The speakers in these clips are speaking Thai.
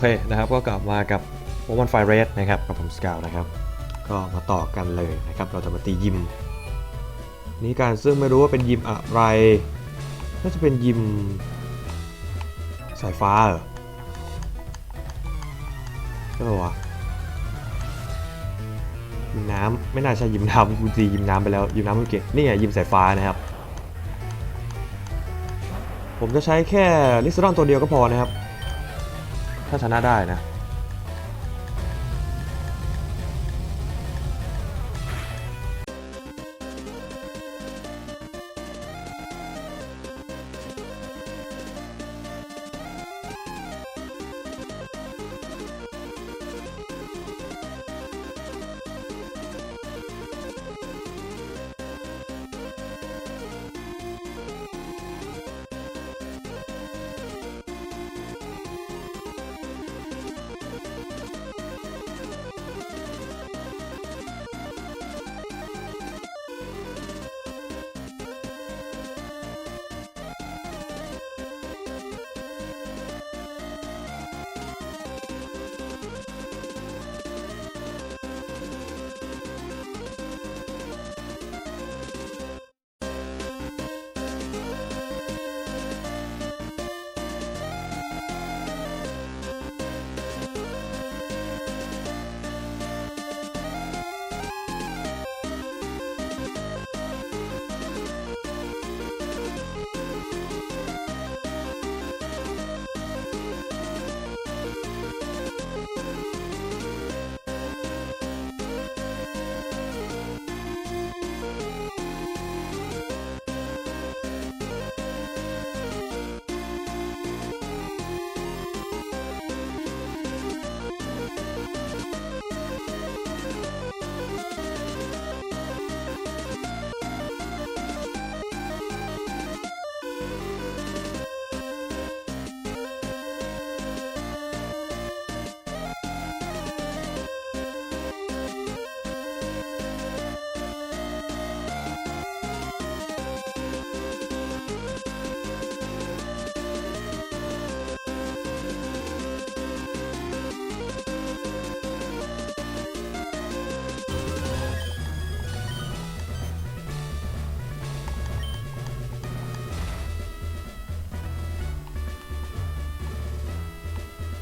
โอเคนะครับก็กลับมากับโอวันไฟเรสนะครับกับผมสกาวนะครับ ก็มาต่อกันเลยนะครับ เราจะมาตียิม นี่การซึ่งไม่รู้ว่าเป็นยิมอะไรน่าจะเป็นยิมสายฟ้าเหรอใช่ปะวะยิมน้ำไม่น่าใช่ยิมน้ำกูตียิมน้ำไปแล้วยิมน้ำเมื่อกี้นี่ไงยิมสายฟ้านะครับ ผมจะใช้แค่ลิซดอนตัวเดียวก็พอนะครับ ถ้าชนะได้นะ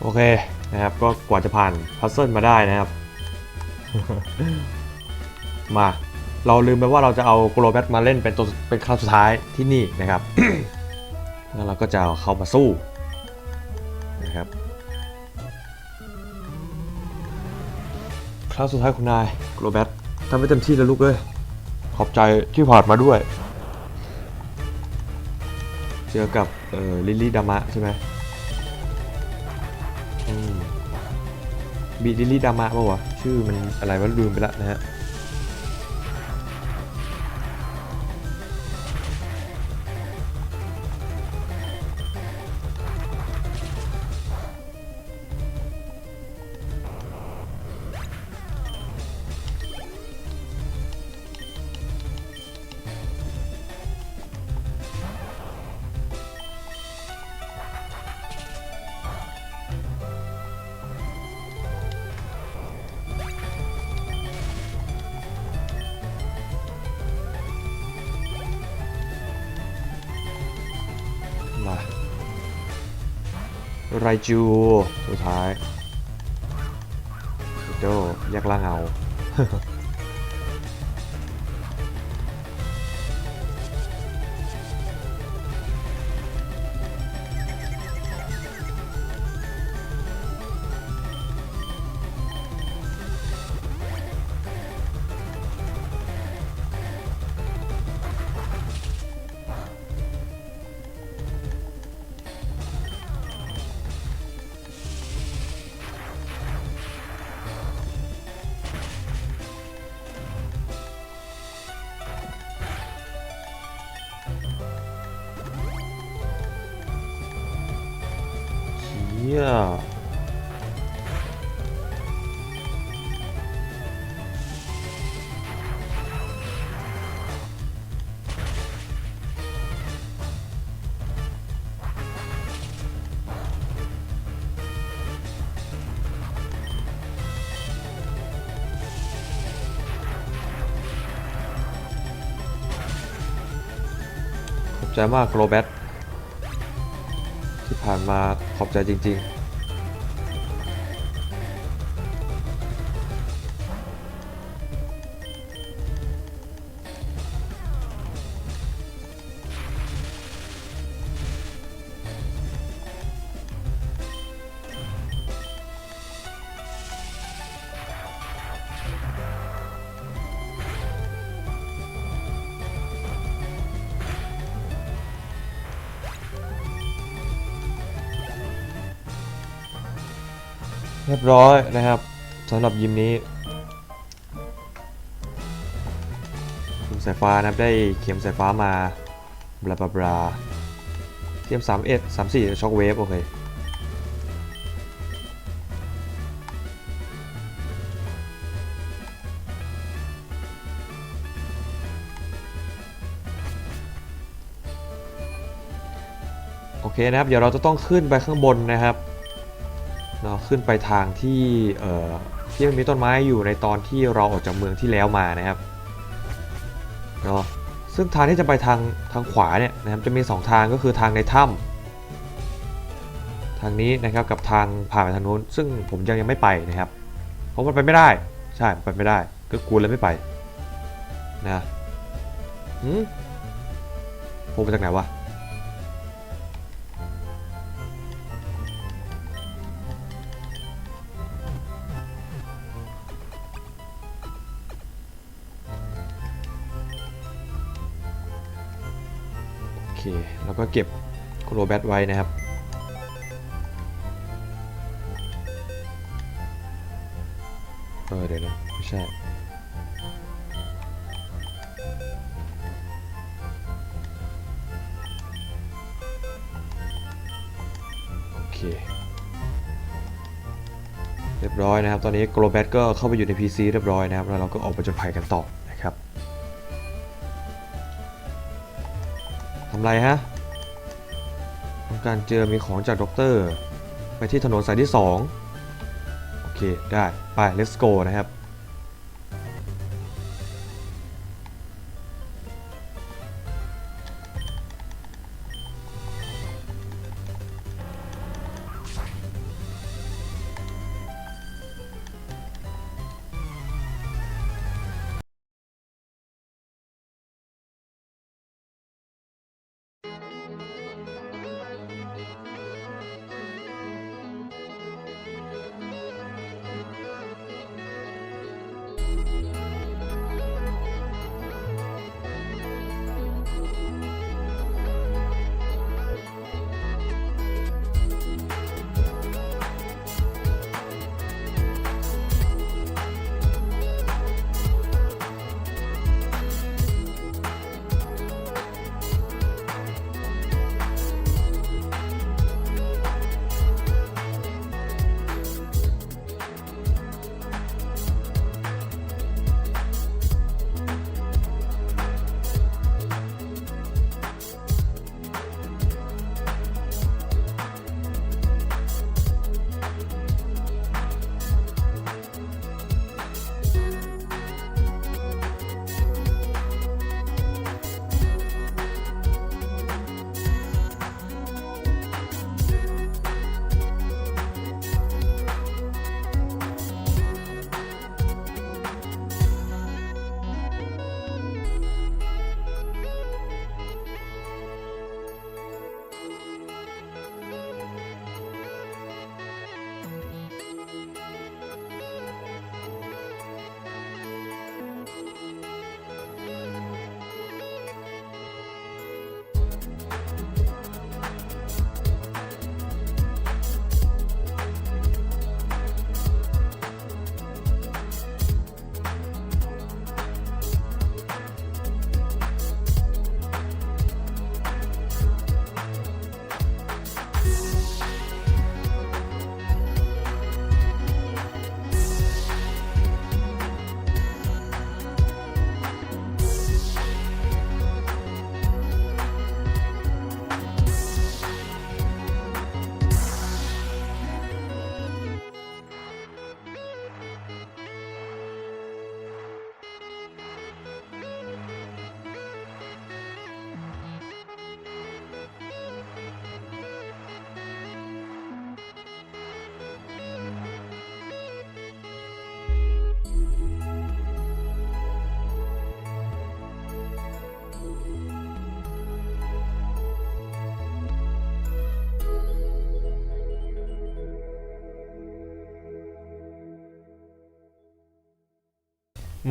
โอเคนะครับ ก็กว่าจะผ่านพัซเซิลมาได้นะครับ มา เราลืมไปว่าเราจะเอาโกลแบทมาเล่นเป็นตัวเป็นครั้งสุดท้ายที่นี่นะครับ แล้วเราก็จะเอาเขามาสู้นะครับครั้งสุดท้ายคุณนายโกลแบททำให้เต็มที่แล้วลูกเอ้ยขอบใจที่ผ่านมาด้วย เจอกับลิลลี่ดามะใช่ไหม บีลิลี่ดามะป่าวะ ชื่อมันอะไรวะลืมไปละนะฮะ ไรจูสุดท้ายโจยักล่างเอา ฮียขอบใจมากโรแบท ผ่านมาขอบใจจริง ๆ ร้อยนะครับสำหรับยิมนี้คุณสายฟ้านะครับได้เข็มสายฟ้ามาบลาบลาบลาเตรียม3 1 3 4ช็อคเวฟโอเคโอเคนะครับ เดี๋ยวเราจะต้องขึ้นไปข้างบนนะครับ เราขึ้นไปทางที่เอ่อที่มันมีต้นไม้อยู่ในตอนที่เราออกจากเมืองที่แล้วมานะครับเนาะซึ่งทางที่จะไปทางทางขวาเนี่ยนะครับจะมี 2 ทางก็คือทางในถ้ำทางนี้นะครับกับทางผ่านไปทางนู้น ซึ่งผมยังยังไม่ไปนะครับ เพราะมันไปไม่ได้ใช่มันไปไม่ได้ ก็กลัวเลยไม่ไปนะหืมผมมาจากไหนวะ แล้วก็เก็บโครแบทไว้นะครับ เออเดี๋ยวนะไม่ใช่โอเคเรียบร้อยนะครับ ตอนนี้โกลแบทก็เข้าไปอยู่ใน PC เรียบร้อยนะครับ แล้วเราก็ออกไปจนภัยกันต่อนะครับทำไรฮะ การเจอมีของจากด็อกเตอร์ ไปที่ถนนสายที่ 2 โอเค ได้ ไป let's go นะครับ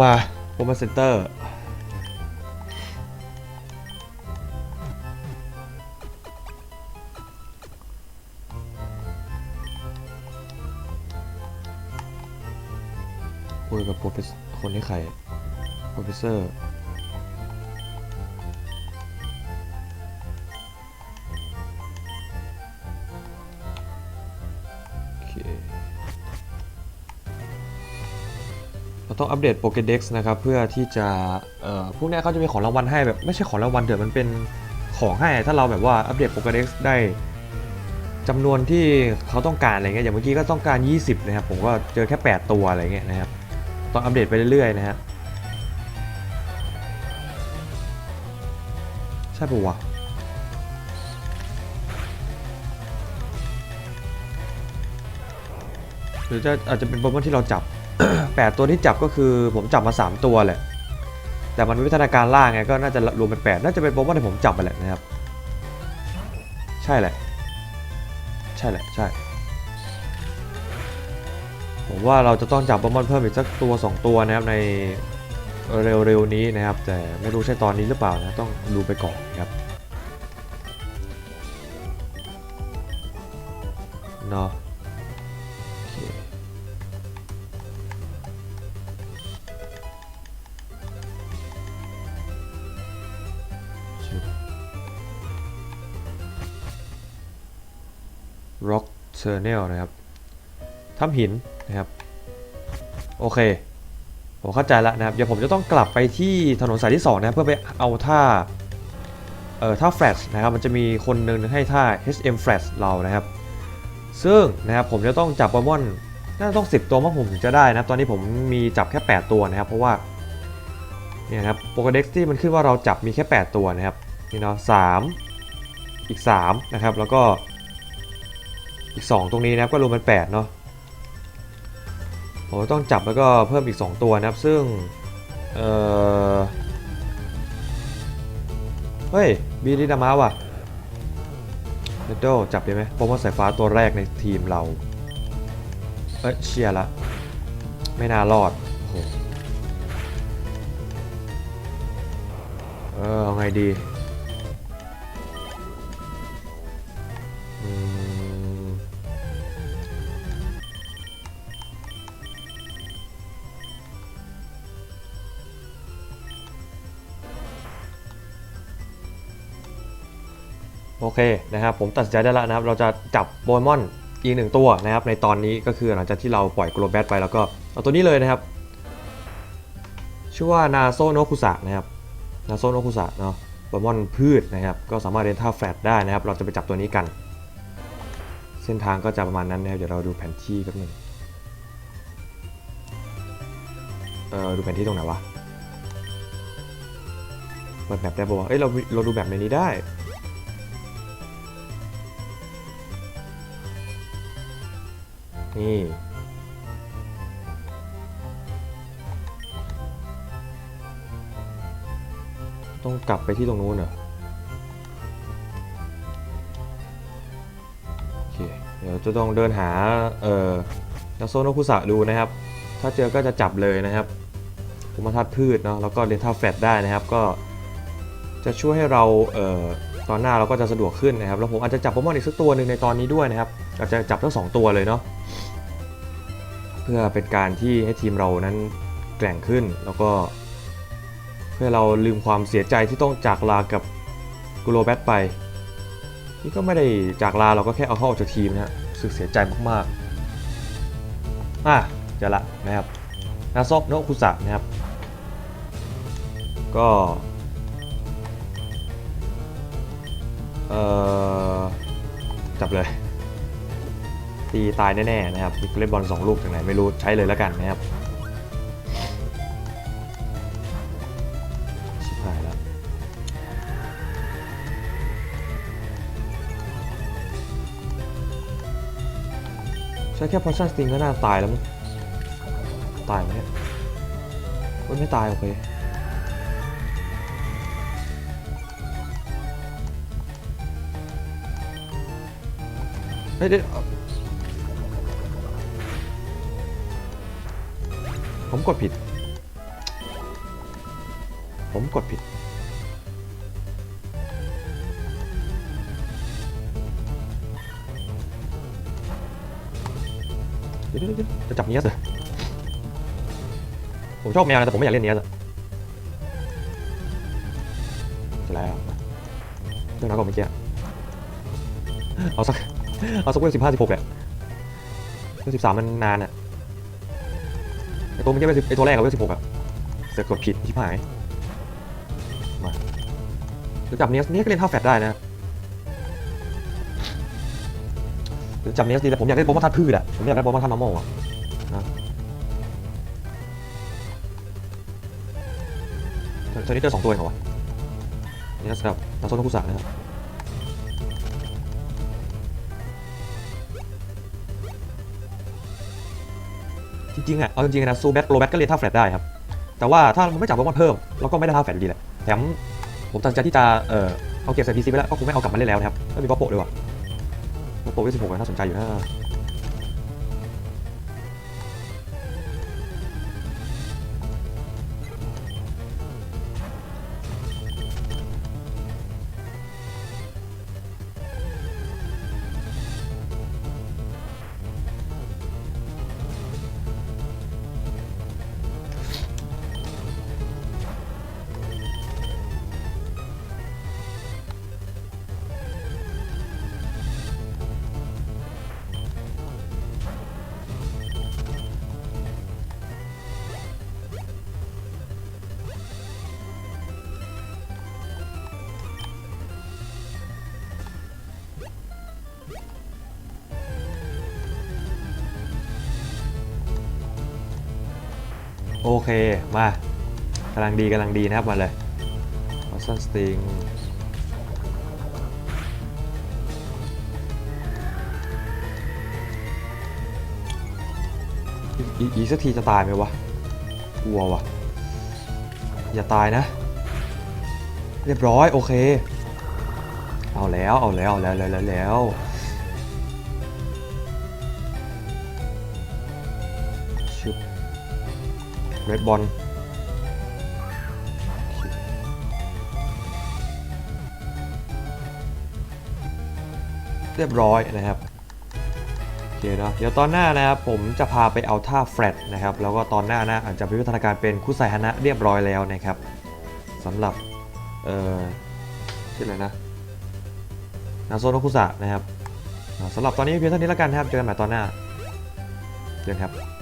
มาโปรโมเซ็นเตอร์คุยกับโปรเฟสคนที่ใครโปรเฟสเซอร์ ต้องอัปเดตโปเกเด็กซ์นะครับเพื่อที่จะเอ่อพวกนี้เขาจะมีของรางวัลให้แบบไม่ใช่ของรางวัลเดี๋ยวมันเป็นของให้ถ้าเราแบบว่าอัปเดตโปเกเด็กซ์ได้จำนวนที่เขาต้องการอะไรเงี้ยอย่างเมื่อกี้ก็ต้องการ 20 นะครับ ผมก็เจอแค่ 8 ตัวอะไรเงี้ยนะครับต้องอัปเดตไปเรื่อยๆนะฮะใช่ปะวะหรือจะอาจจะเป็นโปเกมอนที่เราจับ 8ตัวที่จับก็คือผมจับมา 3 ตัวแหละ แต่มันวิวัฒนาการล่างไงก็น่าจะรวมเป็น8น่าจะเป็นโปเกมอนที่ผมจับไปแหละนะครับ ใช่แหละ ใช่แหละ ใช่ ผมว่าเราจะต้องจับโปเกมอนเพิ่มอีกสักตัว 2 ตัวนะครับในเร็วๆนี้นะครับ แต่ไม่รู้ใช่ตอนนี้หรือเปล่านะต้องดูไปก่อนนะครับเนาะ Rock t u r n e l นะครับถ้ำหินนะครับ โอเค ผมเข้าใจแล้วนะครับ เดี๋ยวผมจะต้องกลับไปที่ถนนสายที่ 2 นะเพื่อไปเอาท่า เอ่อท่าแฟลชนะครับ มันจะมีคนหนึ่งให้ท่า HM Flash เรานะครับ ซึ่งนะครับผมจะต้องจับโปเกมอนน่าจะต้อง 10 ตัวมั้งผมถึงจะได้นะครับ ตอนนี้ผมมีจับแค่ 8 ตัวนะครับ เพราะว่าเนี่ยนะครับโปรเด็กที่มันขึ้นว่าเราจับมีแค่ 8 ตัวนะครับ นี่เนาะสามอีก 3 นะครับ แล้วก็ อีก 2 ตรงนี้นะครับก็รวมเป็น8เนาะผมต้องจับแล้วก็เพิ่มอีก 2 ตัวนะครับ ซึ่ง เออเฮ้ย บีริดามาว่ะเนโดจับได้ไหมโปเกมอนสายฟ้าตัวแรกในทีมเรา เอ้ยเชียร์ละ ไม่น่ารอดโอ้โหเออเอาไงดี โอเคนะครับผมตัดสินใจได้แล้วนะครับ เราจะจับโปเกมอนอีกหนึ่งตัวนะครับ ในตอนนี้ก็คือหลังจากที่เราปล่อยโกลแบทไปแล้วก็เอาตัวนี้เลยนะครับ ชื่อว่านาโซโนคุสะนะครับนาโซโนคุสะเนาะโปเกมอนพืชนะครับ ก็สามารถเรียนท่าแฟลตได้นะครับ เราจะไปจับตัวนี้กัน เส้นทางก็จะประมาณนั้นนะครับเดี๋ยวเราดูแผนที่แป๊บหนึงเออดูแผนที่ตรงไหนวะเปิดแมปได้ปะวะเอ้ยเราเราดูแบบในนี้ได้ นี่ต้องกลับไปที่ตรงนู้นเหรอโอเคเดี๋ยวจะต้องเดินหาเอ่อนาโซโนคุสะดูนะครับ ถ้าเจอก็จะจับเลยนะครับภูมิทัศน์พืชเนาะแล้วก็เรียนท่าแฟลตได้นะครับ ก็จะช่วยให้เราเอ่อตอนหน้าเราก็จะสะดวกขึ้นนะครับ แล้วผมอาจจะจับโปเกมอนอีกสักตัวหนึ่งในตอนนี้ด้วยนะครับอาจจะจับทั้งสองตัวเลยเนาะ เพื่อเป็นการที่ให้ทีมเรานั้นแกร่งขึ้นแล้วก็เพื่อเราลืมความเสียใจที่ต้องจากลากับกูโรแบทไป นี่ก็ไม่ได้จากลาเราก็แค่เอาเข้าออกจากทีมนะฮะรู้สึกเสียใจมากๆอะเจะละนะครับนาซอกโนคุสะนะครับ ก็เอ่อจับเลย ตีตายแน่ๆนะครับเล่นบอลสองลูกจากไหนไม่รู้ใช้เลยแล้วกันนะครับชิบหายแล้วใช้แค่พอชั่นสติงก็น่าตายแล้วมั้งตายไหมเนี่ยไม่ตายโอเคเฮ้ยเดี๋ยว ผมกดผิด ผมกดผิดเดี๋ยวเดี๋ยวจะจับเนี้ยสิผมชอบแมวนะแต่ผมไม่อยากเล่นเนี้ยสิจะแล้วเรื่องน้อยกว่าเมื่อกี้เอาสัก เอาสักเวลสิบห้าสิบหกแหละเวลสิบสามมันนานอะ ไอตัวเมื่อกี้เวลสิบไอตัวแรกอะเวลสิบหกอะเสือกดผิดชิบหาย มาหรือจับเนี้ยเนี้ยก็เล่นท่าแฟดได้นะหรือจับเนี้ยดีแต่ผมอยากได้โปรโมชั่นพืชอะผมอยากได้โปรโมชั่นมะม่อะนะตอนนี้เจอสองตัวเองเหรอวะนี่นสำหรับนาโซนคุสะนะครับ จริงๆอะเอาจริงๆนะซูแบทโลแบทก็เรียนท่าแฟลตได้ครับ แต่ว่าถ้าไม่จับโปเกมอนเพิ่มเราก็ไม่ได้ท่าแฟลตดีแหละแถมผมตัดใจที่จะเออเอาเก็บใส่พีซีไปแล้วก็คงไม่เอากลับมาเล่นแล้วนะครับไม่มีป๊อปโปะด้วยว่ะป๊อปโปะที่สิบหกน่าสนใจอยู่นะ โอเค มากำลังดีกำลังดีนะครับมาเลยออสันสติงอีกสักทีจะตายไหมวะกลัววะอย่าตายนะ เรียบร้อย โอเค เอาแล้ว เอาแล้วเอาแล้วแล้วแล้ว เรดบอลเรียบร้อยนะครับโอเคเนาะเดี๋ยวตอนหน้านะครับผมจะพาไปเอาท่าแฟลตนะครับแล้วก็ตอนหน้านะอาจจะวิวัฒนาการเป็นคุไซฮานะเรียบร้อยแล้วนะครับสำหรับเอ่อชื่ออะไรนะนาโซโนคุสะนะครับสำหรับตอนนี้เพียงเท่านี้แล้วกันนะครับเจอกันใหม่ตอนหน้าเจอกันครับ